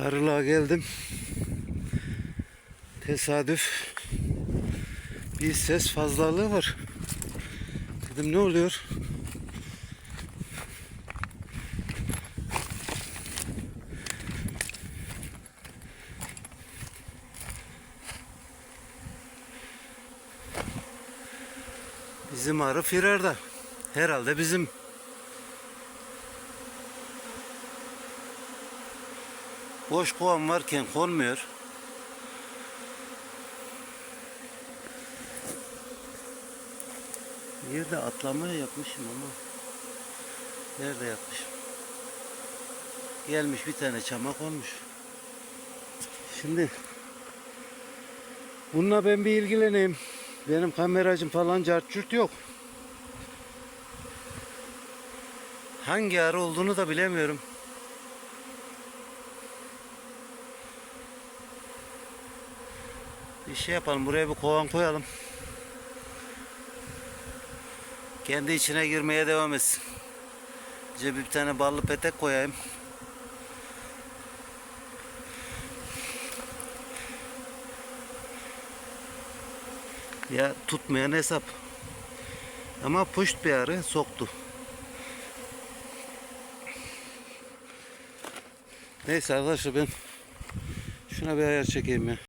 Arılığa geldim. Tesadüf. Bir ses fazlalığı var. Dedim ne oluyor? Bizim arı firarda. Herhalde bizim. Boş kovan varken konmuyor. Yerde atlamaya yapmışım ama. Nerede yapmışım? Gelmiş bir tane çamak olmuş. Şimdi bununla ben bir ilgileneyim. Benim kameracım falan cartçurt yok. Hangi arı olduğunu da bilemiyorum. Bir şey yapalım. Buraya bir kovan koyalım. Kendi içine girmeye devam etsin. Cebe bir tane ballı petek koyayım. Ya tutmayan hesap. Ama puşt bir arı soktu. Neyse arkadaşlar ben şuna bir ayar çekeyim ya.